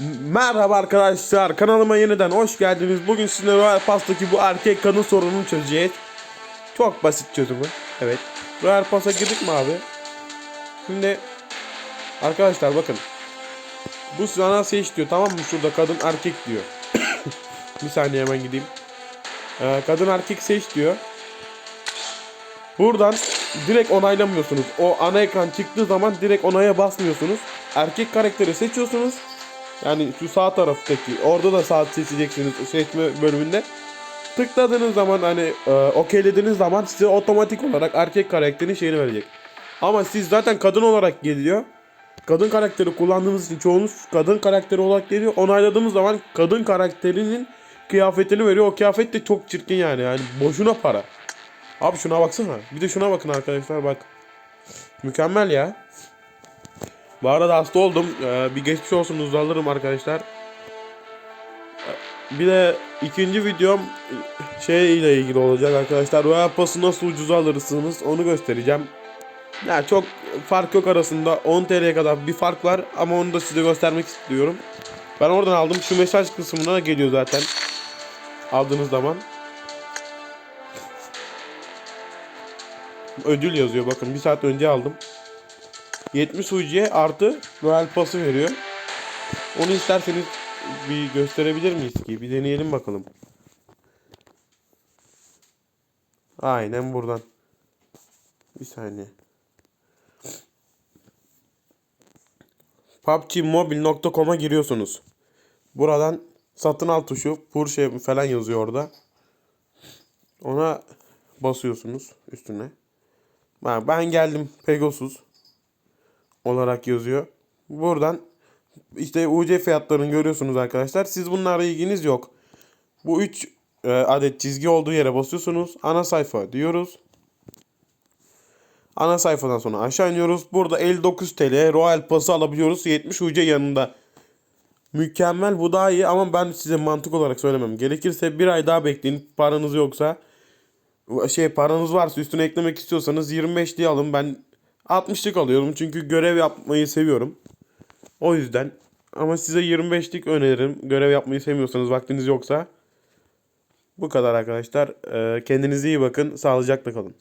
Merhaba arkadaşlar kanalıma yeniden hoş geldiniz. Bugün sizinle Royal Pass'taki bu erkek kadın sorununu çözeceğiz. Çok basit çözümü. Evet. Royal Pass'a girdik mi abi? Şimdi arkadaşlar bakın. Bu sana seç diyor tamam mı? Şurada kadın erkek diyor. Bir saniye hemen gideyim. Ee, kadın erkek seç diyor. Buradan direkt onaylamıyorsunuz. O ana ekran çıktığı zaman direkt onaya basmıyorsunuz. Erkek karakteri seçiyorsunuz. Yani şu sağ taraftaki orada da saat seçeceksiniz seçme bölümünde. Tıkladığınız zaman hani e, okeylediğiniz zaman size otomatik olarak erkek karakterin şeyini verecek. Ama siz zaten kadın olarak geliyor. Kadın karakteri kullandığımız için çoğunuz kadın karakteri olarak geliyor. Onayladığımız zaman kadın karakterinin kıyafetini veriyor. O kıyafet de çok çirkin yani. Yani boşuna para. Abi şuna baksana. Bir de şuna bakın arkadaşlar bak. Mükemmel ya. Bu arada hasta oldum. Ee, bir geçmiş olsun uzalırım arkadaşlar. Ee, Bir de ikinci videom e, şey ile ilgili olacak arkadaşlar. Royal Pass'ı nasıl ucuza alırsınız onu göstereceğim. Ya çok fark yok arasında 10 TL'ye kadar bir fark var ama onu da size göstermek istiyorum. Ben oradan aldım. Şu mesaj kısmına geliyor zaten. Aldığınız zaman. Ödül yazıyor bakın bir saat önce aldım. 70 UC artı Royal Pass'ı veriyor. Onu isterseniz bir gösterebilir miyiz ki? Bir deneyelim bakalım. Aynen buradan. Bir saniye. PUBGMobile.com'a giriyorsunuz. Buradan satın al tuşu, Porsche falan yazıyor orada. Ona basıyorsunuz üstüne. Ben geldim Pegasus olarak yazıyor. Buradan işte UC fiyatlarını görüyorsunuz arkadaşlar. Siz bunlarla ilginiz yok. Bu 3 adet çizgi olduğu yere basıyorsunuz. Ana sayfa diyoruz. Ana sayfadan sonra aşağı iniyoruz. Burada 59 TL Royal Pass'ı alabiliyoruz. 70 UC yanında. Mükemmel bu daha iyi ama ben size mantık olarak söylemem. Gerekirse bir ay daha bekleyin paranız yoksa. Şey paranız varsa üstüne eklemek istiyorsanız 25 diye alın. Ben 60'lık alıyorum çünkü görev yapmayı seviyorum. O yüzden. Ama size 25'lik öneririm. Görev yapmayı sevmiyorsanız vaktiniz yoksa. Bu kadar arkadaşlar. Ee, Kendinize iyi bakın. Sağlıcakla kalın.